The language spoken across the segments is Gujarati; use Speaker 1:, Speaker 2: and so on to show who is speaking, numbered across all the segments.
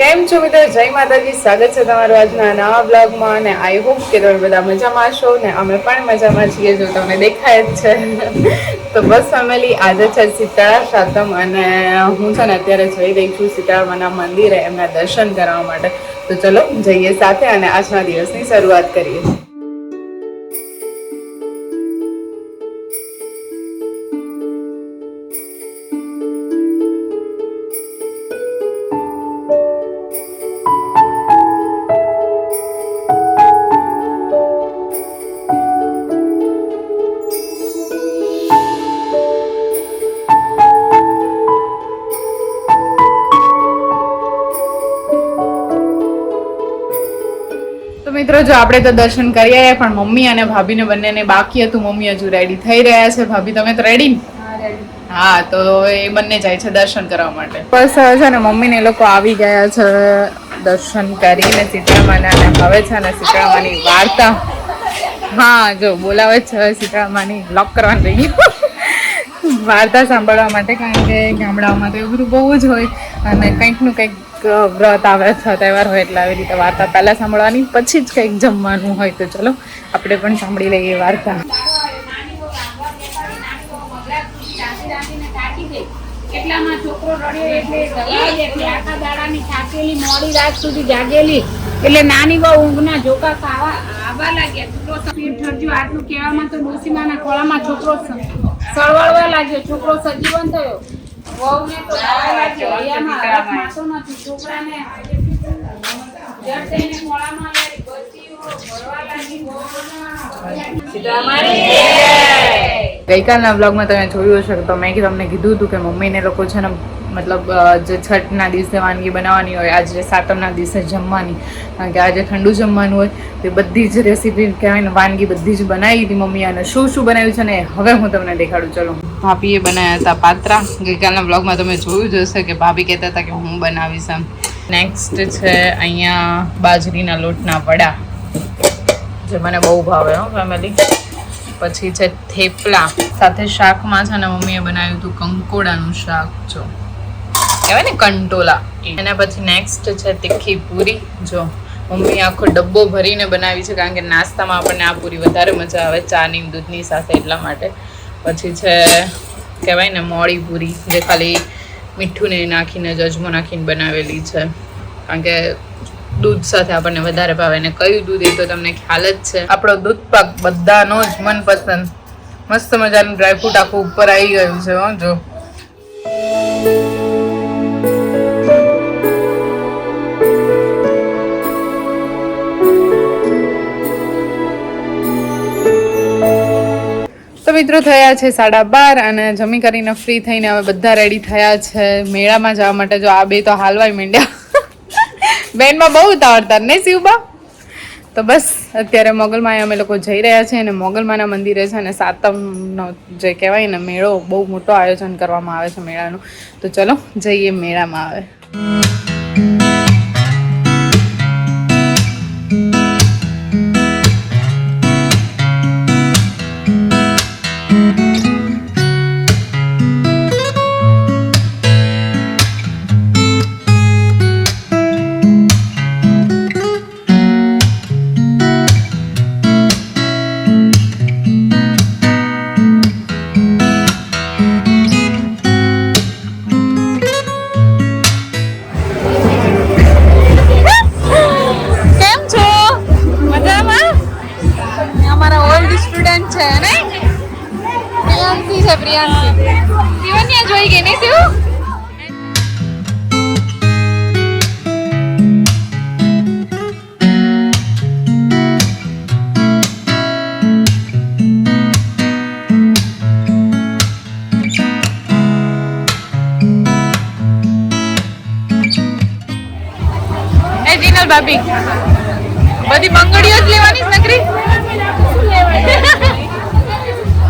Speaker 1: કેમ છો મિત્રો જય માતાજી. સ્વાગત છે તમારું આજના નવા બ્લોગમાં અને આઈ હોપ કે તમે બધા મજામાં છો ને અમે પણ મજામાં છીએ જો તમને દેખાય જ છે. તો બસ ફેમિલી આજે છે સીતારા સાતમ અને હું છે ને અત્યારે જઈ રહી છું સીતારામાના મંદિરે એમના દર્શન કરવા માટે. તો ચલો જઈએ સાથે અને આજના દિવસની શરૂઆત કરીએ. જો આપણે તો દર્શન કરી આવ્યા પણ મમ્મી અને ભાભીને બંનેને બાકી હતું. મમ્મી હજુ રેડી થઈ રહ્યા છે. ભાભી તમે તો રેડી હા તો એ બંને જાય છે દર્શન કરવા માટે. બસ હવે છે ને મમ્મી ને એ લોકો આવી ગયા છે દર્શન કરીને સીતળામાના હવે છે ને સીતામાની વાર્તા. હા જો બોલાવે છે સીતામાની લોક કરવાની. રહી વાર્તા સાંભળવા માટે, કારણ કે ગામડાઓમાં તો એવું બધું બહુ જ હોય અને કંઈકનું કંઈક વ્રત આવે છે તહેવાર હોય એટલે આવી રીતે વાર્તા પહેલાં સાંભળવાની, પછી જ કંઈક જમવાનું હોય તો ચલો, આપણે પણ સાંભળી લઈએ વાર્તા.
Speaker 2: એટલામાં મોડી રાત સુધી જાગેલી. એટલે નાની બહુ ઊંઘના છોકરો સળવળવા લાગ્યો છોકરો સજીવન થયો. વહુને તો ગાવા લાગ્યો હૈયામાં હરખ માસો નથી. છોકરાને જડ થઈને ખોળામાં લઈ બત્તીઓ ભરવા લાગી વહુના
Speaker 1: ગઈકાલના બ્લોગમાં તમે જોયું હશે તો મેં તમને કીધું હતું કે મમ્મીને લોકો છે ને મતલબ જે છઠના દિવસે વાનગી બનાવવાની હોય, આજે સાતમના દિવસે જમવાની, કારણ કે આજે ઠંડુ જમવાનું હોય, તે બધી જ રેસીપી કહેવાય ને, વાનગી બધી જ બનાવી હતી મમ્મી અને શું શું બનાવ્યું છે ને હવે હું તમને દેખાડું, ચલો. ભાભીએ બનાવ્યા હતા પાત્રા. ગઈકાલના બ્લોગમાં તમે જોયું જ હશે કે ભાભી કહેતા હતા કે હું બનાવીશ એમ. નેક્સ્ટ છે અહીંયા બાજરીના લોટના વડા. જે મને બહુ ભાવે, હો ફેમિલી પછી છે થેપલા. સાથે શાકમાં છે ને, મમ્મીએ બનાવ્યું હતું કંકોડાનું શાક, જો. કહેવાય ને કંટોલા. એના પછી નેક્સ્ટ છે તીખી પૂરી. જો મમ્મીએ આખો ડબ્બો ભરીને બનાવી છે કારણ કે નાસ્તામાં આપણને આ પૂરી વધારે મજા આવે ચાની, દૂધની સાથે એટલા માટે. પછી છે, કહેવાય ને મોળી પૂરી, જે ખાલી મીઠું ને નાખીને જ અજમો નાખીને બનાવેલી છે. કારણ કે દૂધ સાથે આપણને વધારે ભાવે ને કયું દૂધ એ તો તમને ખ્યાલ જ છે. આપણો દૂધ પાક બધાનો જ મનપસંદ. મસ્ત મજાનું ડ્રાયફ્રૂટ આખું ઉપર આવી ગયું છે જો. મિત્રો થયા છે સાડા બાર અને જમી કરીને ફ્રી થઈને હવે બધા રેડી થયા છે. મેળામાં જવા માટે જો આ બે તો હાલવાય માંડ્યા. બેનમાં બહુ ઉતાવળતા ને શિવબા? તો બસ, અત્યારે મોગલમાં અમે લોકો જઈ રહ્યા છીએ અને મોગલમાના મંદિરે છે અને સાતમનો જે કહેવાય ને મેળો, બહુ મોટો આયોજન કરવામાં આવે છે મેળાનું. તો ચલો, જઈએ મેળામાં આવે એ જીનલ ભાભી. બધી બંગડીઓ જ લેવાની નકરી?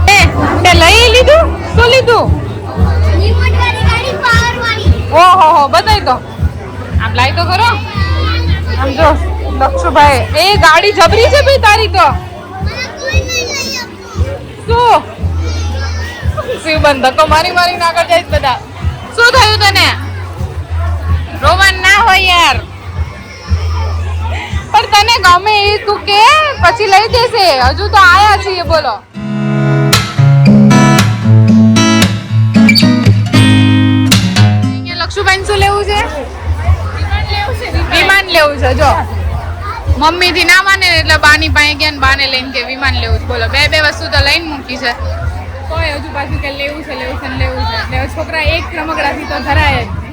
Speaker 1: એ તે લઈ લીધું? શું લીધું? ઓહો, હો બતાય તો આમ લાઈ તો કરો આમ જો લક્ષુભાઈ એ ગાડી જબરી છે ભાઈ તારી શું? શિવબંધ, ધક્કો મારી મારી આગળ જાય બધા. શું થયું તને? રોવાનું ના હોય યાર. તમે એ તું કે? પછી લઈ દેશે હજુ તો આયા છીએ, બોલો. લક્ષુબેન શું લેવું છે? વિમાન લેવું છે, જો. મમ્મી થી ના માને એટલે બાની પાસે ગયા ને બાને લઈને કે વિમાન લેવું છે. બોલો, બે બે વસ્તુ તો લઈને મૂકી છે. કોઈ હજુ પાછું કે લેવું છે લેવું છે લેવું છે. એટલે છોકરા એક રમકડાથી તો ધરાય જ.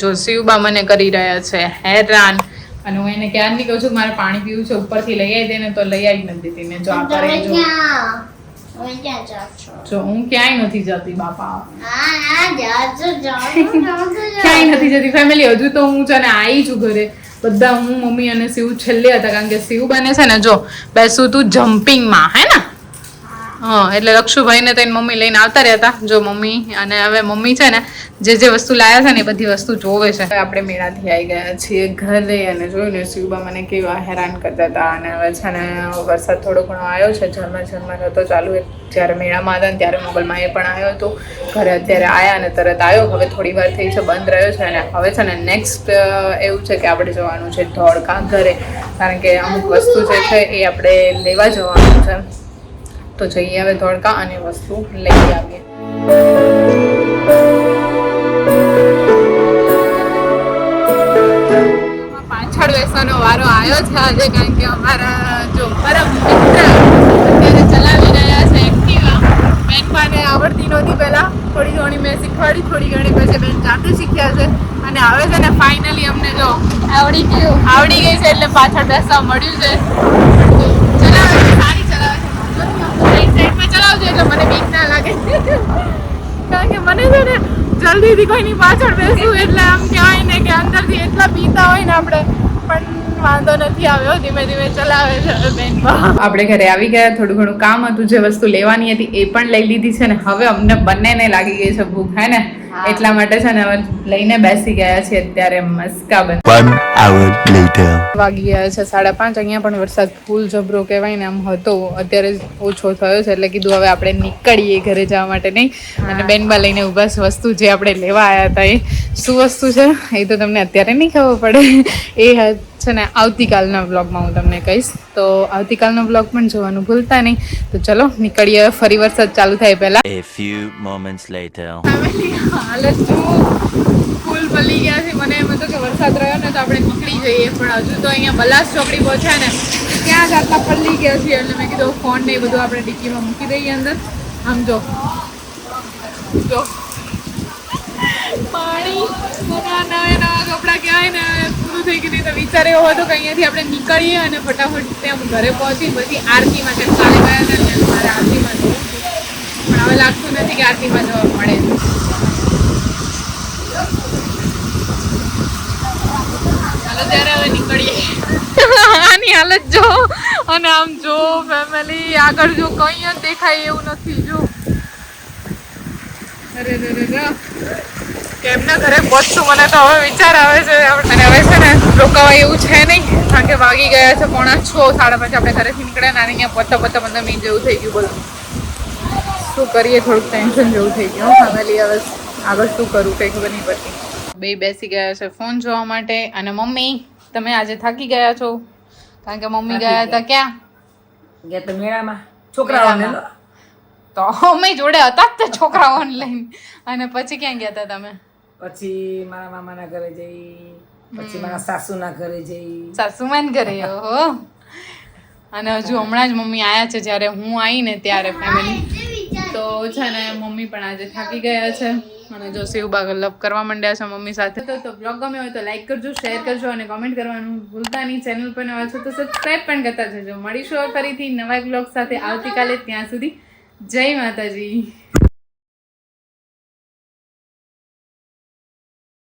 Speaker 1: જો શિવબા મને કરી રહ્યા છે હેરાન. અને હું એને ક્યારની કહું છું મારે પાણી પીવું છે ઉપરથી લઈ આવી દેને તો લઈ આવી નથી દીધી. ને જો આ કરે જો જો હું ક્યાંય નથી જતી બાપા. ક્યાંય નથી જતી. ફેમિલી હજુ તો હું છે ને આવી છું ઘરે. બધા હું મમ્મી અને શિવ છેલ્લે હતા કારણ કે શિવ બને છે ને જો બેસું તું જમ્પિંગમાં હે ને? હા. એટલે લક્ષુભાઈ ને તેની મમ્મી લઈને આવતા રહેતા. જો મમ્મી અને હવે મમ્મી છે ને જે જે વસ્તુ લાયા છે ને એ બધી વસ્તુ જોવે છે. આપણે મેળાથી આવી ગયા છીએ ઘરે અને જોયું ને શિવબા મને કેવા હેરાન કરતા હતા અને હવે છે ને વરસાદ થોડો ઘણો આવ્યો છે, ઝરમર ઝરમર હતો ચાલુ જ્યારે મેળામાં હતા ને ત્યારે મોગલમાં એ પણ આવ્યો હતો. ઘરે અત્યારે આવ્યા અને તરત આવ્યો હવે થોડી વાર થઈ છે, બંધ રહ્યો છે અને હવે છે ને નેક્સ્ટ એવું છે કે આપણે જવાનું છે ધોળકા ઘરે. કારણ કે અમુક વસ્તુ જે છે એ આપણે લેવા જવાનું છે. તો જઈએ હવે ધોળકા અને વસ્તુ લઈ આવીએ. વારો આવ્યો છે કારણ કે અમારા જો પરમ મિત્ર અત્યારે ચલાવી રહ્યા છે એક્ટિવા. બેનપાને આવડતી નહોતી પહેલા. થોડી ઘણી મેં શીખવાડી થોડી ઘણી પછી બેન જાતે શીખ્યા છે. અને હવે છે ને ફાઇનલી અમને જો આવડી ગયું. આવડી ગઈ છે એટલે પાછળ બેસવા મળ્યું છે. ચલાવે છે સારી ચલાવે છે. સાઈડ ચલાવજો એટલે મને બીક ના લાગે. કારણ કે મને છે ને જલ્દીથી કોઈની પાછળ બેસવું એટલે આમ કહેવાય ને કે અંદરથી એટલા પીતા હોય ને આપણે. પણ વાંધો નથી આવ્યો ધીમે ધીમે ચલાવે છે બેન આપણે ઘરે આવી ગયા થોડું ઘણું કામ હતું જે વસ્તુ લેવાની હતી એ પણ લઈ લીધી છે ને હવે અમને બંનેને લાગી ગઈ છે ભૂખ હે ને? એટલા માટે છે ને હવે લઈને બેસી ગયા છે અત્યારે મસ્કા બન
Speaker 3: One hour later.
Speaker 1: વાગી ગયા છે સાડા પાંચ અહીંયા પણ વરસાદ ફૂલ જબરો કહેવાય ને આમ હતો અત્યારે ઓછો થયો છે એટલે કીધું હવે આપણે નીકળીએ ઘરે જવા માટે નહીં. અને બેનબા લઈને ઊભા વસ્તુ જે આપણે લેવા આવ્યા હતા એ શું વસ્તુ છે? એ તો તમને અત્યારે નહીં ખબર પડે. એ હ- છે ને આવતીકાલના વ્લોગમાં હું તમને કહીશ. તો આવતીકાલનો વ્લોગ પણ જોવાનું ભૂલતા નહીં. તો ચલો નીકળીએ. ફરી વરસાદ ચાલુ થાય પહેલા.
Speaker 3: A few moments later.
Speaker 1: હાલત ફૂલ બલી ગયા છે. મને એમ હતું કે વરસાદ રહ્યો ને તો આપણે નીકળી જઈએ. પણ હજુ તો અહીંયા બલાસ ચોકડી પહોંચ્યા ને ત્યાં જાતા પલ્લી ગયા છીએ. એટલે મેં કીધું ફોન ને એ બધું આપણે ડિક્કીમાં મૂકી દઈએ અંદર. આમ જો. જો. પાણી અને આ નવા નવા કપડાં કહેવાય ને પૂરું થઈ ગયું તો વિચાર એવો હતો કે અહીંયાથી આપણે નીકળીએ અને ફટાફટ ત્યાં ઘરે પહોંચી પછી આરતીમાં કેમ કાલે ગયા હતા ને મારે આરતીમાં જવું પણ હવે લાગતું નથી કે આરતીમાં જવા મળે. ચાલો ત્યારે હવે નીકળીએ. આની હાલત જો. અને આમ જો ફેમિલી આગળ જો કંઈ જ દેખાય એવું નથી જો. અરે રે રે કેમના ઘરે પહોંચશું મને તો હવે વિચાર આવે છે. અને હવે છે ને રોકાવાય એવું છે નહીં. કારણ કે વાગી ગયા છે પોણા છ સાડા પાંચ. આપણે ઘરેથી નીકળ્યા ને અહીંયા પત્તા પત્તા પંદર મિનિટ જેવું થઈ ગયું બોલો શું કરીએ? થોડુંક ટેન્શન જેવું થઈ ગયું. ફેમિલી હવે આગળ શું કરું? કંઈ ખબર નહીં પડતી. બે બેસી ગયા છે ફોન જોવા માટે. અને મમ્મી તમે આજે થાકી ગયા છો? કારણ કે મમ્મી ગયા હતા ક્યાં?
Speaker 2: ગયા તો મેળામાં. છોકરાઓને
Speaker 1: તો અમે જોડે હતા જ છોકરાઓ છોકરાઓને લઈને. અને પછી ક્યાં ગયા હતા તમે?
Speaker 2: પછી મારા મામાના ઘરે જઈ પછી મારા સાસુના ઘરે જઈ.
Speaker 1: સાસુમાન ઘરે ઓહો. અને હજુ હમણાં જ મમ્મી આયા છે જ્યારે હું આવી ને ત્યારે ફેમિલી તો છે ને મમ્મી પણ આજે થાકી ગયા છે. અને જો શિવબા ગલ્લપ કરવા માંડ્યા છે મમ્મી સાથે. તો તો બ્લોગ ગમે હોય તો લાઈક કરજો શેર કરજો અને કોમેન્ટ કરવાનું ભૂલતા નહીં. ચેનલ પર નવા છો તો સબસ્ક્રાઈબ પણ કરતા જજો. મળીશું ફરીથી નવા બ્લોગ સાથે. આવતીકાલે ત્યાં સુધી જય માતાજી.